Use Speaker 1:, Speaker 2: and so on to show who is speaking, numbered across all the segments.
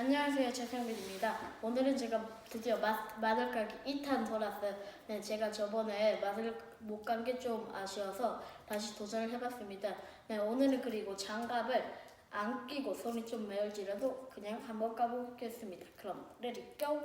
Speaker 1: 안녕하세요 최상민입니다. 오늘은 제가 드디어 마, 마늘 까기 2탄 돌았어요. 네, 제가 저번에 마늘 못깐게좀 아쉬워서 다시 도전을 해봤습니다. 네, 오늘은 그리고 장갑을 안 끼고 손이 좀 매울지라도 그냥 한번 까보겠습니다. 그럼 레디 고!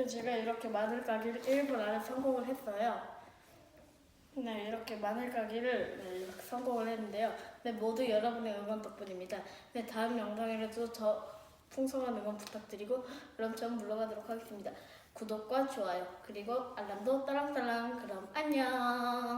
Speaker 1: 네, 제가 이렇게 마늘 까기를 1분 안에 성공을 했어요. 네, 이렇게 마늘 까기를 네, 이렇게 성공을 했는데요. 네, 모두 여러분의 응원 덕분입니다. 네, 다음 영상에도 더 풍성한 응원 부탁드리고 그럼 전 물러가도록 하겠습니다. 구독과 좋아요 그리고 알람도 따랑따랑 그럼 안녕.